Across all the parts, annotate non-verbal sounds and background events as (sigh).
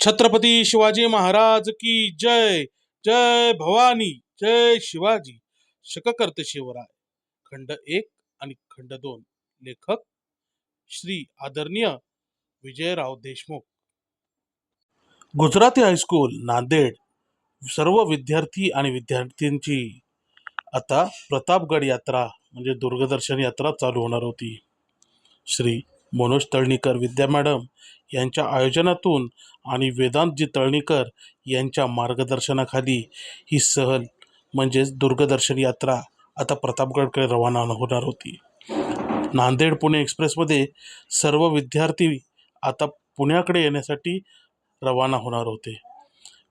छत्रपती शिवाजी महाराज की जय जय भवानी जय शिवाजी. शककर्ते शिवराय. खंड एक आणि खंड दोन. लेखक श्री आदरणीय Vijayrao Deshmukh. Gujarati high school Nanded. सर्व विद्यार्थी आणि विद्यार्थ्यांची आता प्रतापगड यात्रा म्हणजे दुर्गदर्शन यात्रा चालू होणार होती. श्री मनोज तळणीकर विद्या मॅडम यांच्या आयोजनातून आणि वेदांतजी तळणीकर यांच्या मार्गदर्शनाखाली ही सहल म्हणजेच दुर्गदर्शन यात्रा आता प्रतापगडकडे रवाना होणार होती. नांदेड पुणे एक्सप्रेसमध्ये सर्व विद्यार्थी आता पुण्याकडे येण्यासाठी रवाना होणार होते.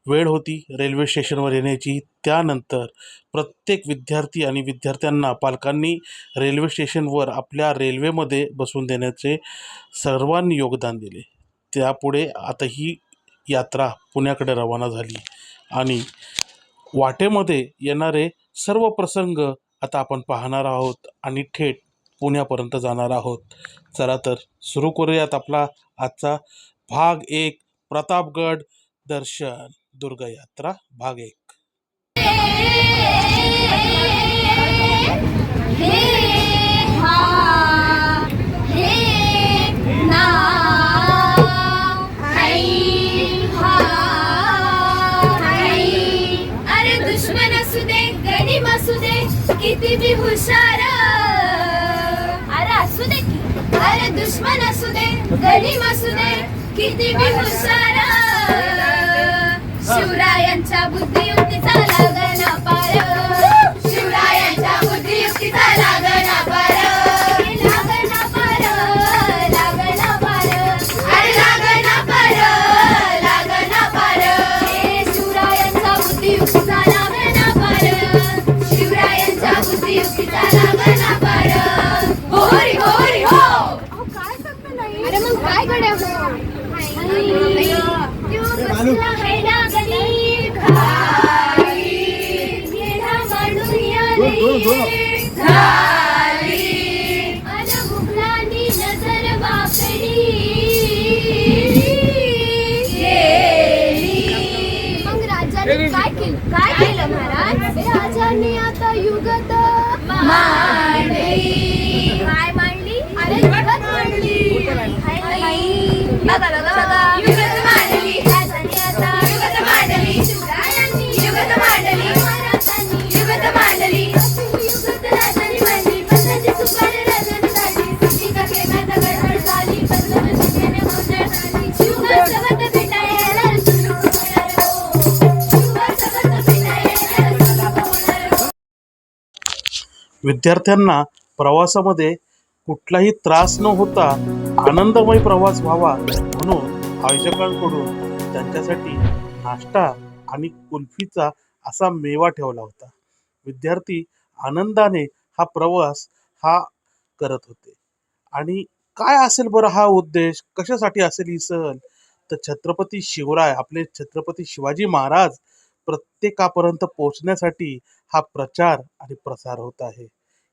वेळ होती रेल्वे स्टेशनवर येण्याची. त्यानंतर प्रत्येक विद्यार्थी आणि विद्यार्थ्यांना पालकांनी रेल्वे स्टेशनवर आपल्या रेल्वेमध्ये बसून देण्याचे सर्वांनी योगदान दिले. त्यापुढे आता ही यात्रा पुण्याकडे रवाना झाली आणि वाटेमध्ये येणारे सर्व प्रसंग आता आपण पाहणार आहोत आणि थेट पुण्यापर्यंत जाणार आहोत. चला तर सुरू करूयात आपला आजचा भाग एक प्रतापगड दर्शन. दुर्ग यात्रा भाग एक. अरे दुश्मन असू दे असू दे किती भी हुशार. अरे असू दे की. अरे दुश्मन असू दे गरीब असू दे किती बी हुशार. काय केलं? काय केलं महाराज? राजाने आता युगत विद्यार्थ्यांना प्रवासामध्ये कुठलाही त्रास न होता आनंदमय प्रवास व्हावा म्हणून आयोजकांकडून त्यांच्यासाठी नाश्ता आणि कुल्फीचा असा मेवा ठेवला होता. विद्यार्थी आनंदाने हा प्रवास हा करत होते. आणि काय असेल बरं हा उद्देश? कशासाठी असेल ही सहल तर छत्रपती शिवराय आपले छत्रपती शिवाजी महाराज प्रत्येकापर्यंत पोहोचण्यासाठी हा प्रचार आणि प्रसार होत आहे.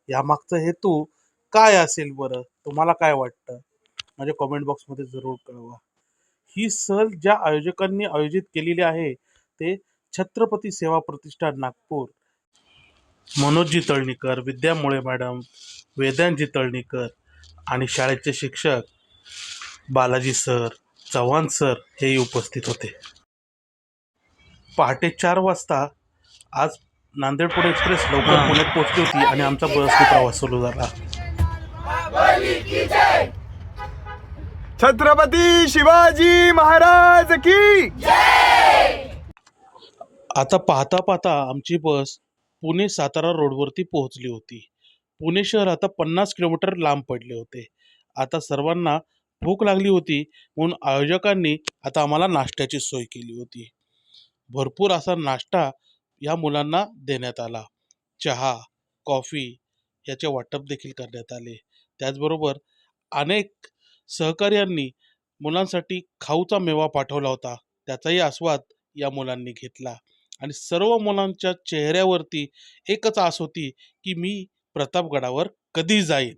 यामागचा हेतू काय असेल बरं? तुम्हाला काय वाटतं? माझ्या कॉमेंट बॉक्समध्ये जरूर कळवा. ही सहल ज्या आयोजकांनी आयोजित केलेली आहे ते छत्रपती सेवा प्रतिष्ठान नागपूर. मनोजजी तळणीकर विद्यामुळे मॅडम वेदांजी तळणीकर आणि शाळेचे शिक्षक बालाजी सर चव्हाण सर हेही उपस्थित होते. पहाटे चार वाजता आज नांदेड पुणे एक्सप्रेस लवकर पुण्यात पोहोचली होती आणि आमचा बसने प्रवास सुरू झाला. छत्रपती शिवाजी महाराज की आता पाहता पाहता आमची बस पुणे सातारा रोडवरती पोहोचली होती. पुणे शहर आता पन्नास किलोमीटर लांब पडले होते. आता सर्वांना भूक लागली होती म्हणून आयोजकांनी आता आम्हाला नाश्त्याची सोय केली होती. भरपूर असा नाश्ता या मुलांना देण्यात आला. चहा कॉफी याचे वाटप देखील करण्यात आले. त्याचबरोबर अनेक सहकार्यांनी मुलांसाठी खाऊचा मेवा पाठवला होता. त्याचाही आस्वाद या मुलांनी घेतला. आणि सर्व मुलांच्या चेहऱ्यावरती एकच आस होती की मी प्रतापगडावर कधी जाईन.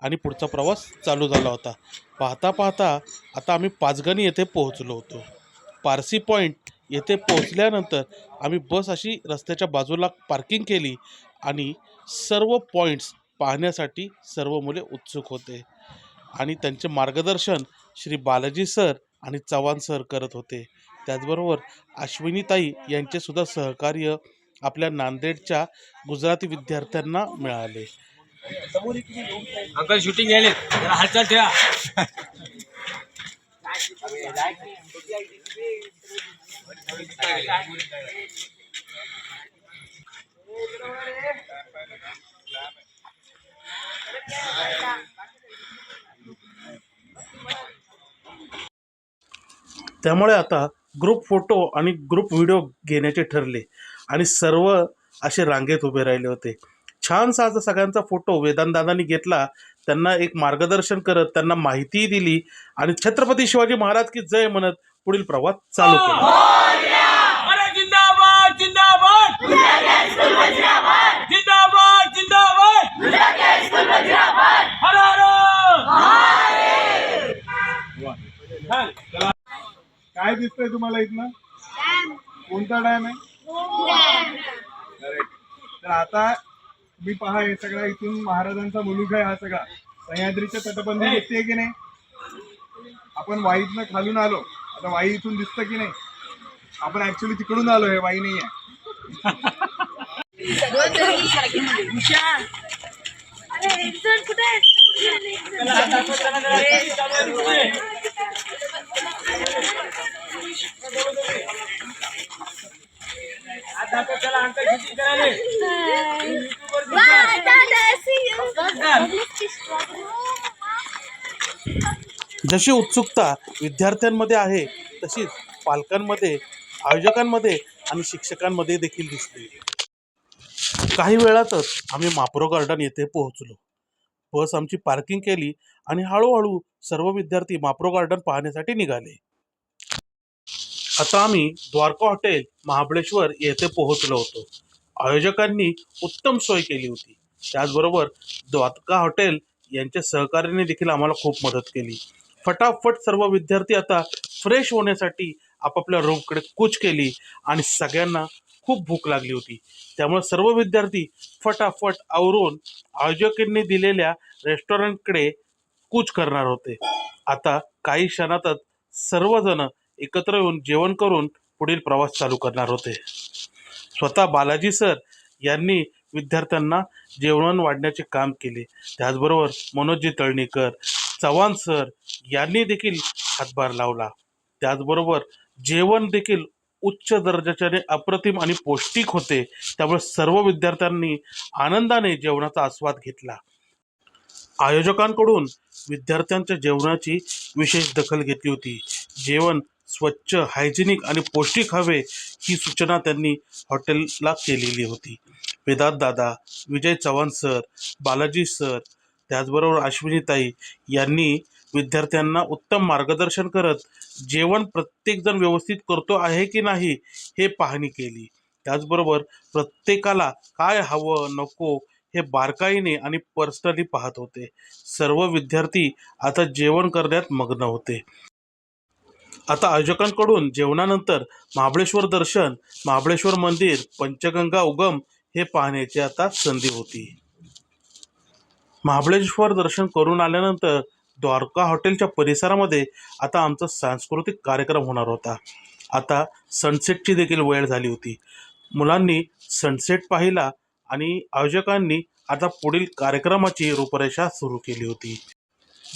आणि पुढचा प्रवास चालू झाला होता. पाहता पाहता आता आम्ही पाचगणी येथे पोहोचलो होतो. पारसी पॉईंट येथे पोहोचल्यानंतर आम्ही बस अशी रस्त्याच्या बाजूला पार्किंग केली आणि सर्व पॉईंट्स पाहण्यासाठी सर्व मुले उत्सुक होते. आणि त्यांचे मार्गदर्शन श्री बालाजी सर आणि चव्हाण सर करत होते. त्याचबरोबर अश्विनीताई यांचे सुद्धा सहकार्य आपल्या नांदेडच्या गुजराती विद्यार्थ्यांना मिळाले. अंकल शूटिंग घ्यायले. जरा हालचाल ठेवा. (laughs) त्यामुळे आता ग्रुप फोटो आणि ग्रुप व्हिडिओ घेण्याचे ठरले. आणि सर्व असे रांगेत उभे राहिले होते. छानसा असा सगळ्यांचा फोटो वेदांतदादांनी घेतला. त्यांना एक मार्गदर्शन करत त्यांना माहितीही दिली. आणि छत्रपती शिवाजी महाराज की जय म्हणत पुढील प्रवास चालू केला. अरे जिंदाबाद जिंदाबाद! जिंदाबाद जिंदाबाद! हर हर! काय दिसतंय तुम्हाला इथनं? कोणता डॅम आहे. तर आता तुम्ही पहा हे सगळा इथून महाराजांचा मुलूक आहे हा सगळा. सह्याद्रीच्या तटबंदी दिसते की नाही? आपण वाईतनं खालून आलो. आता वाई इथून दिसतं की नाही आपण ऍक्च्युली तिकडून आलो हे वाई नाही आहे. जशी उत्सुकता विद्यार्थ्यांमध्ये आहे तशीच पालकांमध्ये आयोजकांमध्ये आणि शिक्षकांमध्ये देखील दिसते काही वेळातच आम्ही माप्रो गार्डन येथे पोहोचलो. बस आमची पार्किंग केली आणि हळूहळू सर्व विद्यार्थी माप्रो गार्डन पाहण्यासाठी निघाले. आता आम्ही द्वारका हॉटेल महाबळेश्वर येथे पोहोचलो होतो. आयोजकांनी उत्तम सोय केली होती. त्याचबरोबर द्वारका हॉटेल यांच्या सहकार्याने देखील आम्हाला खूप मदत केली. फटाफट सर्व विद्यार्थी आता फ्रेश होण्यासाठी आपापल्या रूमकडे कूच केली आणि सगळ्यांना खूप भूक लागली होती. त्यामुळे सर्व विद्यार्थी फटाफट आवरून आयोजकांनी दिलेल्या रेस्टॉरंटकडे कूच करणार होते. आता काही क्षणातच सर्वजण एकत्र येऊन जेवण करून पुढील प्रवास चालू करणार होते. स्वतः बालाजी सर यांनी विद्यार्थ्यांना जेवण वाढण्याचे काम केले. त्याचबरोबर मनोजी तळणीकर चव्हाण सर यांनी देखील हातभार लावला. त्याचबरोबर जेवण देखील उच्च दर्जाच्याने अप्रतिम आणि पौष्टिक होते. त्यामुळे सर्व विद्यार्थ्यांनी आनंदाने जेवणाचा आस्वाद घेतला. आयोजकांकडून विद्यार्थ्यांच्या जेवणाची विशेष दखल घेतली होती. जेवण स्वच्छ हायजेनिक आणि पौष्टिक हवे ही सूचना त्यांनी हॉटेलला केलेली होती. वेदांत दादा विजय चव्हाण सर बालाजी सर त्याचबरोबर अश्विनीताई यांनी विद्यार्थ्यांना उत्तम मार्गदर्शन करत जेवण प्रत्येकजण व्यवस्थित करतो आहे की नाही हे पाहणी केली. त्याचबरोबर प्रत्येकाला काय हवं नको हे बारकाईने आणि पर्सनली पाहत होते. सर्व विद्यार्थी आता जेवण करण्यात मग्न होते. आता आयोजकांकडून जेवणानंतर महाबळेश्वर दर्शन महाबळेश्वर मंदिर पंचगंगा उगम हे पाहण्याची आता संधी होती. महाबळेश्वर दर्शन करून आल्यानंतर द्वारका हॉटेलच्या परिसरामध्ये आता आमचा सांस्कृतिक कार्यक्रम होणार होता. आता सनसेटची देखील वेळ झाली होती. मुलांनी सनसेट पाहिला आणि आयोजकांनी आता पुढील कार्यक्रमाची रूपरेषा सुरू केली होती.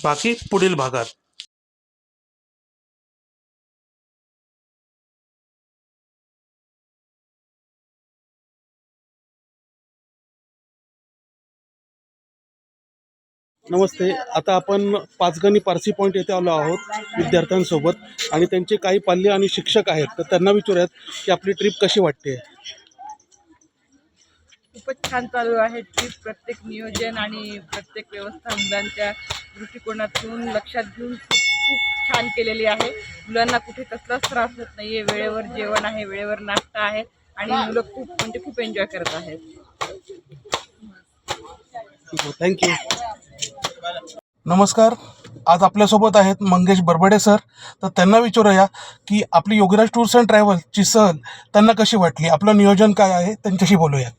बाकी पुढील भागात नमस्ते. आता आपण पाचगणी पारसी पॉईंट येथे आलो आहोत विद्यार्थ्यांसोबत आणि त्यांचे काही पाल्य आणि शिक्षक आहेत. तर त्यांना विचारूयात की आपली ट्रिप कशी वाटते? खूपच छान चालू आहे ट्रिप प्रत्येक नियोजन आणि प्रत्येक व्यवस्था मुलांच्या दृष्टिकोनातून लक्षात घेऊन खूप खूप छान केलेली आहे. मुलांना कुठे कसलाच त्रास होत नाही आहे वेळेवर जेवण आहे वेळेवर नाश्ता आहे आणि मुलं खूप म्हणजे खूप एन्जॉय करत आहेत. थँक्यू नमस्कार. आज आपल्यासोबत आहेत मंगेश बरबडे सर. तर त्यांना विचारूया की आपली योगीराज टूर्स अँड ट्रॅव्हल्सची सहल त्यांना कशी वाटली? आपलं नियोजन काय आहे? त्यांच्याशी बोलूया.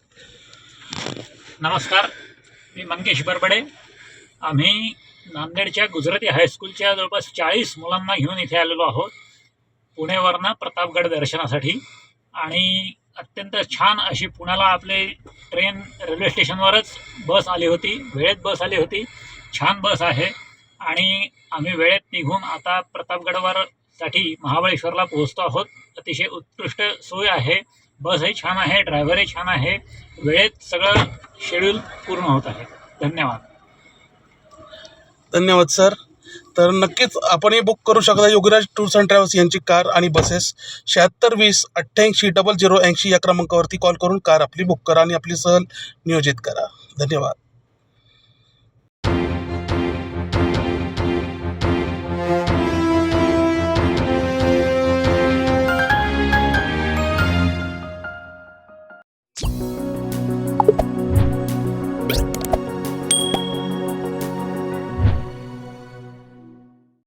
नमस्कार. मी मंगेश बरबडे. आम्ही नांदेडच्या गुजराती हायस्कूलच्या जवळपास चाळीस मुलांना घेऊन इथे आलेलो आहोत. पुणेवरनं प्रतापगड दर्शनासाठी. आणि अत्यंत छान अशी पुण्याला आपले ट्रेन रेल्वे स्टेशनवरच बस आली होती. वेळेत बस आली होती. छान बस आहे. आणि आम्ही वेळेत निघून आता प्रतापगडवर साठी महाबळेश्वरला पोहोचतो आहोत. अतिशय उत्कृष्ट सोय आहे. बसही छान आहे. ड्रायव्हरही छान आहे. वेळेत सगळं शेड्यूल पूर्ण होत आहे. धन्यवाद. धन्यवाद सर तर नक्कीच आपणही बुक करू शकता योगीराज टूर्स अँड ट्रॅव्हल्स यांची कार आणि बसेस शहात्तर वीस अठ्ठ्याऐंशी डबल झिरो ऐंशी या क्रमांकावरती कॉल करून कार आपली बुक करा आणि आपली सहल नियोजित करा. धन्यवाद.